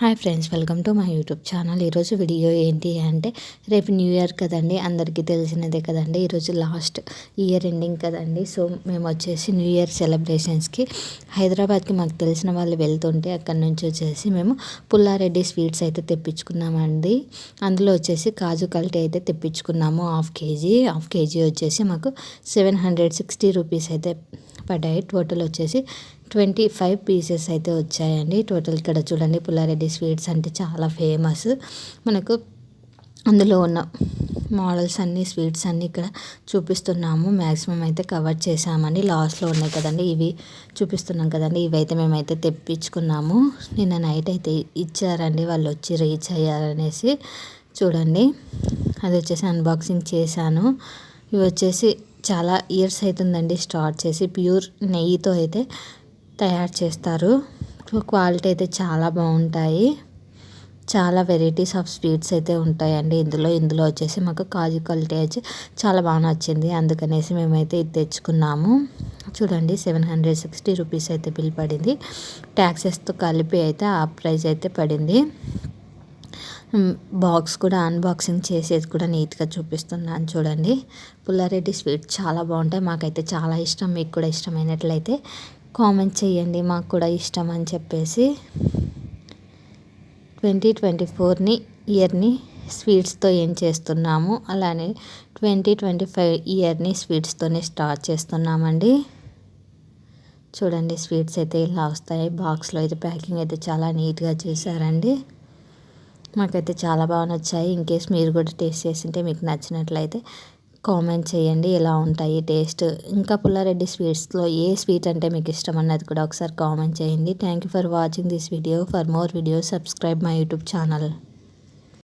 Hi friends welcome to my YouTube channel. ఈరోజు video ఏంటి అంటే రేపు న్యూ ఇయర్ కదండి అందరికీ తెలిసినదే కదండి ఈరోజు లాస్ట్ ఇయర్ ఎండింగ్ కదండి. సో మేము వచ్చేసి న్యూ ఇయర్ సెలబ్రేషన్స్కి హైదరాబాద్కి మాకు తెలిసిన వాళ్ళు వెళ్తుంటే అక్కడ నుంచి వచ్చేసి మేము పుల్లారెడ్డి స్వీట్స్ అయితే తెప్పించుకున్నామండి. అందులో వచ్చేసి కాజు కల్టీ అయితే తెప్పించుకున్నాము హాఫ్ కేజీ. హాఫ్ కేజీ వచ్చేసి మాకు సెవెన్ హండ్రెడ్ సిక్స్టీ రూపీస్ అయితే పడ్డాయి టోటల్ వచ్చేసి ట్వంటీ ఫైవ్ పీసెస్ అయితే వచ్చాయండి. టోటల్ ఇక్కడ చూడండి పుల్లారెడ్డి స్వీట్స్ అంటే చాలా ఫేమస్ మనకు అందులో ఉన్న మోడల్స్ అన్ని స్వీట్స్ అన్నీ ఇక్కడ చూపిస్తున్నాము. మ్యాక్సిమం అయితే కవర్ చేసామండి లాస్ట్లో ఉన్నాయి కదండి ఇవి చూపిస్తున్నాం కదండి. ఇవైతే మేమైతే తెప్పించుకున్నాము. నిన్న నైట్ అయితే ఇచ్చారండి వాళ్ళు వచ్చి రీచ్ అయ్యారనేసి. చూడండి అది వచ్చేసి అన్బాక్సింగ్ చేశాను. ఇవి వచ్చేసి చాలా ఇయర్స్ అవుతుందండి స్టార్ట్ చేసి ప్యూర్ నెయ్యితో అయితే తయారు చేస్తారు. క్వాలిటీ అయితే చాలా బాగుంటాయి. చాలా వెరైటీస్ ఆఫ్ స్వీట్స్ అయితే ఉంటాయండి. ఇందులో ఇందులో వచ్చేసి మాకు కాజు క్వాలిటీ వచ్చి చాలా బాగా నచ్చింది. అందుకనేసి మేమైతే ఇది తెచ్చుకున్నాము. చూడండి సెవెన్ హండ్రెడ్ సిక్స్టీ రూపీస్ అయితే బిల్ పడింది. ట్యాక్సెస్తో కలిపి అయితే ఆ ప్రైస్ అయితే పడింది. బాక్స్ కూడా అన్బాక్సింగ్ చేసేది కూడా నీట్గా చూపిస్తున్నాను చూడండి. పుల్లారెడ్డి స్వీట్ చాలా బాగుంటాయి. మాకైతే చాలా ఇష్టం. మీకు కూడా ఇష్టమైనట్లయితే కామెంట్ చేయండి. మాకు కూడా ఇష్టం అని చెప్పేసి ట్వంటీ ట్వంటీ ఫోర్ని ఇయర్ని స్వీట్స్తో ఏం చేస్తున్నాము? అలానే ట్వంటీ ట్వంటీ ఫైవ్ ఇయర్ని స్వీట్స్తోనే స్టార్ట్ చేస్తున్నామండి. చూడండి స్వీట్స్ అయితే ఇలా వస్తాయి? బాక్స్లో అయితే ప్యాకింగ్ అయితే చాలా నీట్గా చేశారండి. మాకైతే చాలా బాగా నచ్చాయి. ఇన్కేస్ మీరు కూడా టేస్ట్ చేసింటే మీకు నచ్చినట్లయితే కామెంట్ చేయండి. ఎలా ఉంటాయి టేస్ట్? ఇంకా పుల్లారెడ్డి స్వీట్స్లో ఏ స్వీట్ అంటే మీకు ఇష్టం అన్నది కూడా ఒకసారి కామెంట్ చేయండి. Thank you for watching this video for more video subscribe my YouTube channel